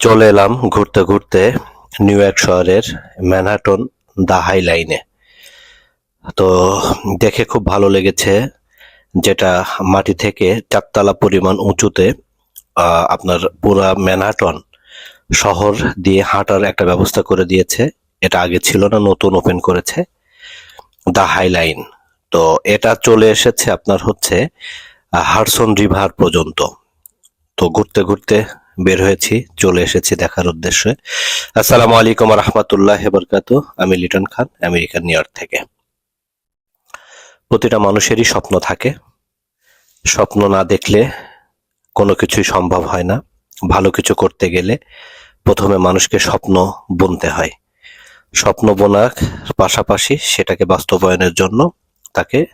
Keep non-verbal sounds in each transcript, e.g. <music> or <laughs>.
চলে এলাম ঘুরতে ঘুরতে নিউ ইয়র্ক শহরের ম্যানহাটন দা হাই লাইনে। তো দেখে খুব ভালো লেগেছে যেটা মাটি থেকে চারতলা পরিমাণ উঁচুতে আপনার পুরা ম্যানহাটন শহর দিয়ে হাঁটার একটা ব্যবস্থা করে দিয়েছে। এটা আগে ছিল না, নতুন ওপেন করেছে দা হাই লাইন। তো এটা চলে এসেছে আপনার হচ্ছে হারসন রিভার পর্যন্ত। তো ঘুরতে ঘুরতে বের হয়েছি, চলে এসেছি দেখার উদ্দেশ্যে। আসসালামু আলাইকুম রহমতুল্লাহ বরকাত আমি লিটন খান, আমেরিকার নিউ ইয়র্ক থেকে। প্রতিটা মানুষেরই স্বপ্ন থাকে। স্বপ্ন না দেখলে কোনো কিছুই সম্ভব হয় না। ভালো কিছু করতে গেলে প্রথমে মানুষকে স্বপ্ন বুনতে হয়। স্বপ্ন বোনার পাশাপাশি সেটাকে বাস্তবায়নের জন্য তাকে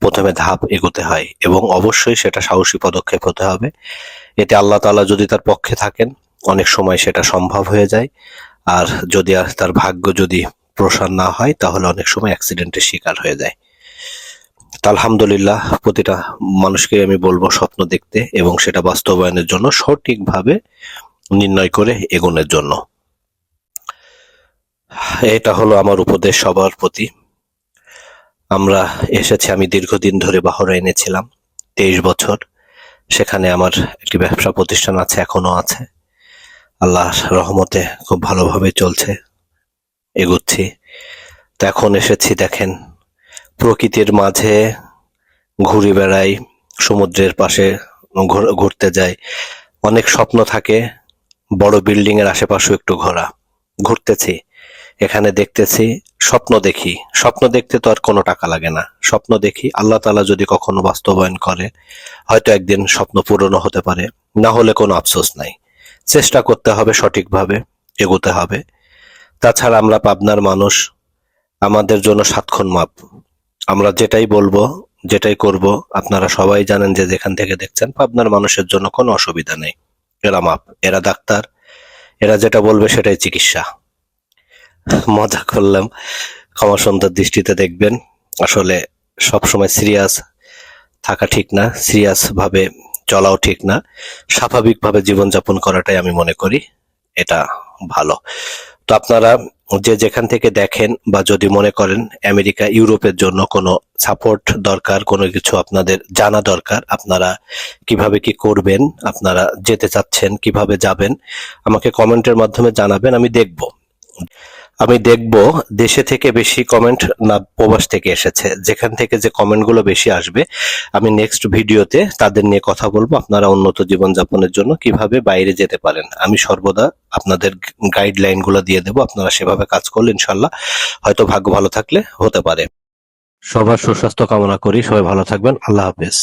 প্রথমে ধাপ এগোতে হয় এবং অবশ্যই সেটা সাহসী পদক্ষেপ হতে হবে। এতে আল্লাহ তাআলা যদি তার পক্ষে থাকেন, অনেক সময় সেটা সম্ভব হয়ে যায়। আর যদি আর তার ভাগ্য যদি প্রসার না হয়, তাহলে অনেক সময় অ্যাক্সিডেন্টের শিকার হয়ে যায়। তা আলহামদুলিল্লাহ, প্রতিটা মানুষকে আমি বলব স্বপ্ন দেখতে এবং সেটা বাস্তবায়নের জন্য, সঠিকভাবে নির্ণয় করে এগোনোর জন্য। এটা হলো আমার উপদেশ সবার প্রতি। আমরা এসেছি, আমি দীর্ঘদিন ধরে বাহরাইনে ছিলাম, তেইশ বছর। সেখানে আমার একটি ব্যবসা প্রতিষ্ঠান আছে এখনও আছে। আল্লাহ রহমতে খুব ভালোভাবে চলছে, এগুচ্ছি। তো এখন এসেছি, দেখেন, প্রকৃতির মাঝে ঘুরে বেড়াই, সমুদ্রের পাশে ঘুর- ঘুরতে যাই। অনেক স্বপ্ন থাকে, বড় বিল্ডিং এর আশেপাশেও একটু ঘোরা। ঘুরতেছি। এখানে দেখতেছি স্বপ্ন দেখি। স্বপ্ন দেখতে তো আর কোনো টাকা লাগে না। স্বপ্ন দেখি আল্লাহ তাআলা যদি কখনো বাস্তবায়ন করে, হয়তো একদিন স্বপ্ন পূরণ হতে পারে। না হলে কোনো আফসোস নাই। চেষ্টা করতে হবে সঠিকভাবে, এগোতে হবে। তাছাড়া আমরা পাবনার মানুষ, আমাদের জন্য সাতক্ষণ মাপ। আমরা যেটাই বলব, যেটাই করব, আপনারা সবাই জানেন যে যেখান থেকে দেখছেন, পাবনার মানুষের জন্য কোনো অসুবিধা নেই। এরা মাপ, এরা ডাক্তার, এরা যেটা বলবে সেটাই চিকিৎসা। <laughs> মজা করলাম। ক্ষমা সুন্দর দৃষ্টিতে দেখবেন। আসলে সব সময় সিরিয়াস থাকা ঠিক না সিরিয়াস ভাবে চলাও ঠিক না। স্বাভাবিকভাবে জীবনযাপন করাটাই আমি মনে করি এটা ভালো। তো আপনারা যে যেখান থেকে দেখেন বা যদি মনে করেন আমেরিকা, ইউরোপের জন্য কোনো সাপোর্ট দরকার, কোনো কিছু আপনাদের জানা দরকার, আপনারা কীভাবে কি করবেন, আপনারা যেতে চাচ্ছেন, কীভাবে যাবেন, আমাকে কমেন্টের মাধ্যমে জানাবেন, আমি দেখব। আমি দেখব দেশে থেকে বেশি কমেন্ট না প্রবাস থেকে এসেছে। যেখান থেকে যে কমেন্টগুলো বেশি আসবে, আমি নেক্সট ভিডিওতে তাদের নিয়ে কথা বলব আপনারা উন্নত জীবনযাপনের জন্য কীভাবে বাইরে যেতে পারেন। আমি সর্বদা আপনাদের গাইডলাইনগুলো দিয়ে দেবো, আপনারা সেভাবে কাজ করলে ইনশাল্লাহ হয়তো ভাগ্য ভালো থাকলে হতে পারে। সবার সুস্বাস্থ্য কামনা করি, সবাই ভালো থাকবেন, আল্লাহ হাফেজ।